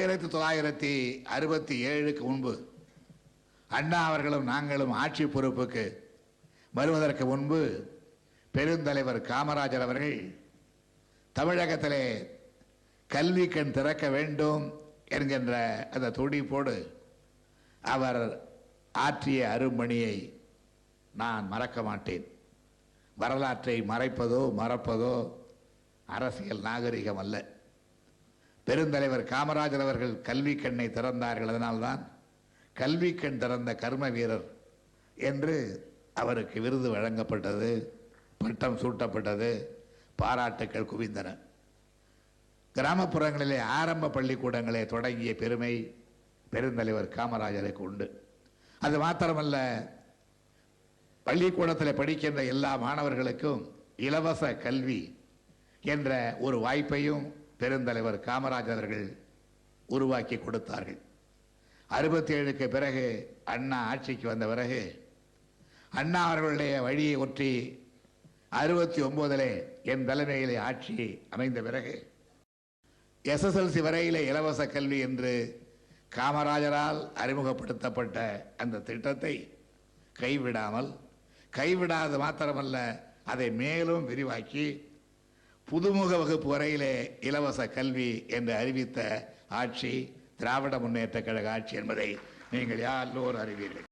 ஆயிரத்தி தொள்ளாயிரத்தி அறுபத்தி ஏழுக்கு முன்பு அண்ணா அவர்களும் நாங்களும் ஆட்சி பொறுப்புக்கு வருவதற்கு முன்பு பெருந்தலைவர் காமராஜர் அவர்கள் தமிழகத்திலே கல்வி கண் திறக்க வேண்டும் என்கின்ற அந்த துடிப்போடு அவர் ஆற்றிய அரும்பணியை நான் மறக்க மாட்டேன். வரலாற்றை மறைப்பதோ மறப்பதோ அரசியல் நாகரிகம் அல்ல. பெருந்தலைவர் காமராஜர் அவர்கள் கல்வி கண்ணை திறந்தார்கள். அதனால்தான் கல்வி கண் திறந்த கர்ம வீரர் என்று அவருக்கு விருது வழங்கப்பட்டது பட்டம் சூட்டப்பட்டது பாராட்டுக்கள் குவிந்தன. கிராமப்புறங்களிலே ஆரம்ப பள்ளிக்கூடங்களை தொடங்கிய பெருமை பெருந்தலைவர் காமராஜருக்கு உண்டு. அது மாத்திரமல்ல பள்ளிக்கூடத்தில் படிக்கின்ற எல்லா மாணவர்களுக்கும் இலவச கல்வி என்ற ஒரு வாய்ப்பையும் பெருந்தலைவர் காமராஜர் அவர்கள் உருவாக்கி கொடுத்தார்கள். அறுபத்தி ஏழுக்கு பிறகு அண்ணா ஆட்சிக்கு வந்த பிறகு அண்ணா அவர்களுடைய வழியை ஒற்றி அறுபத்தி ஒன்பதிலே என் தலைமையிலே ஆட்சி அமைந்த பிறகு எஸ்எஸ்எல்சி வரையிலே இலவச கல்வி என்று காமராஜரால் அறிமுகப்படுத்தப்பட்ட அந்த திட்டத்தை கைவிடாமல் கைவிடாது மாத்திரமல்ல அதை மேலும் விரிவாக்கி புதுமுக வகுப்பு வரையிலே இலவச கல்வி என்று அறிவித்த ஆட்சி திராவிட முன்னேற்ற கழக ஆட்சி என்பதை நீங்கள் யாரோர் அறிவீர்கள்?